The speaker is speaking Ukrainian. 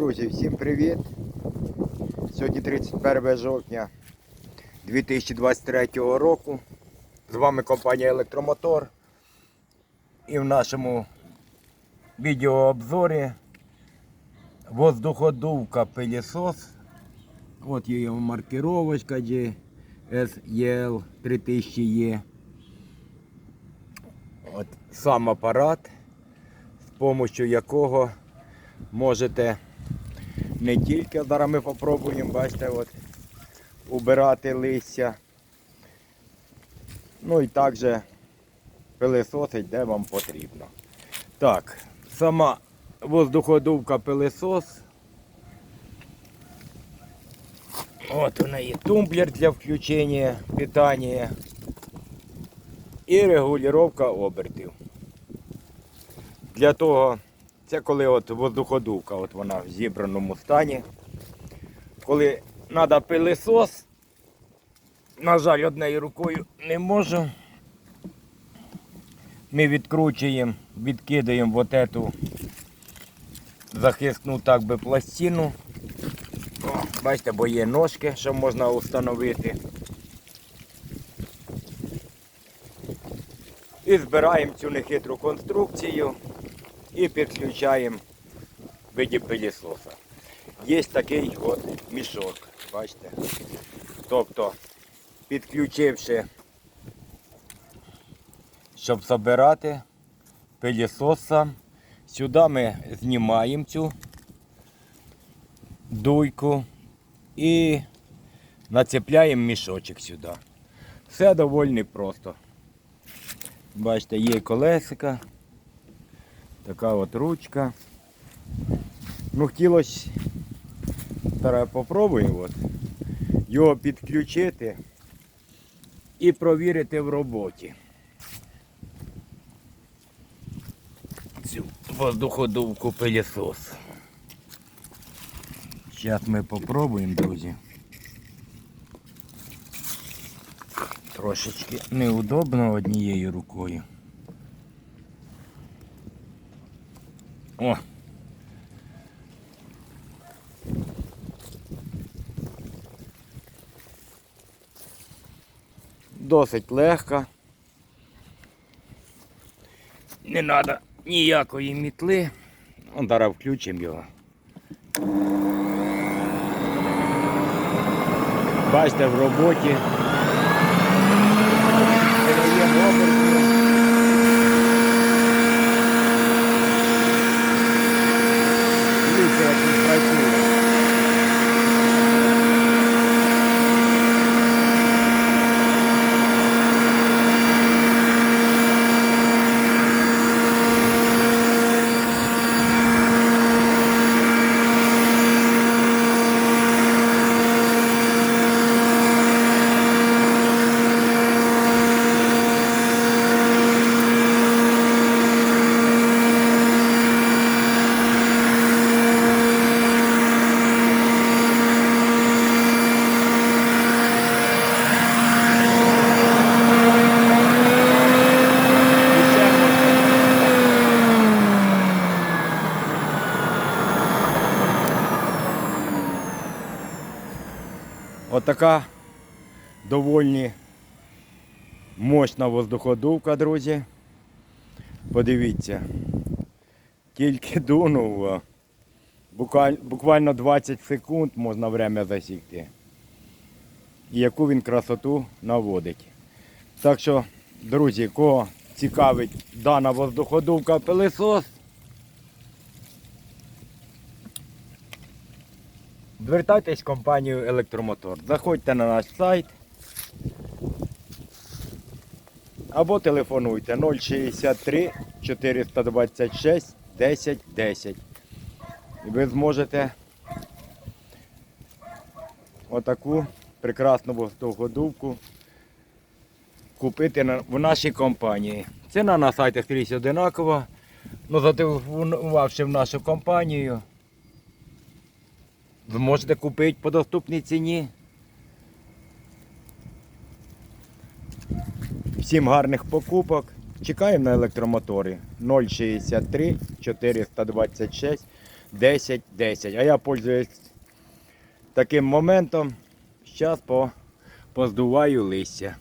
Друзі, всім привіт! Сьогодні 31 жовтня 2023 року. З вами компанія Електромотор. І в нашому відеообзорі воздуходувка пилісос. От його маркировочка GSEL 3000E. От сам апарат, з допомогою якого можете не тільки, зараз ми попробуємо, бачите, от, убирати листя. Ну і також пилисосить, де вам потрібно. Так, сама воздуходувка пилисос. От у неї тумблер для включення питання і регулювання обертів. Для того, це коли от воздуходувка, от вона в зібраному стані. Коли треба пилисос, на жаль, однією рукою не можу. Ми відкручуємо, відкидаємо вот эту захисну так би пластину. О, бачите, бо є ножки, що можна встановити. І збираємо цю нехитру конструкцію і підключаємо в виді пилісоса. Є такий от мішок, бачите. Тобто, підключивши, щоб збирати пилісос сам, сюди ми знімаємо цю дуйку і нацепляємо мішочок сюди. Все доволі просто. Бачите, є колесика. Така от ручка. Ну хотілося, зараз попробуємо от, його підключити і провірити в роботі. Цю воздуходувку пилісос. Зараз ми попробуємо, друзі. Трошечки неудобно однією рукою. О. Досить легко. Не треба ніякої мітли. Он зараз включимо його. Бачите, в роботі. Отака доволі мощна воздуходувка, друзі. Подивіться. Тільки дунув. Буквально 20 секунд можна время засікти. І яку він красоту наводить. Так що, друзі, кого цікавить дана воздуходувка пилисос, звертайтесь в компанію Електромотор. Заходьте на наш сайт або телефонуйте 063 426 10 10. І ви зможете отаку прекрасну воздуходувку купити в нашій компанії. Ціна на сайті скрізь одинакова. Ну, зателефонувавши в нашу компанію, зможете купити по доступній ціні. Всім гарних покупок. Чекаємо на електромотори 063 426 10-10. А я пользуюсь таким моментом. Зараз по, поздуваю листя.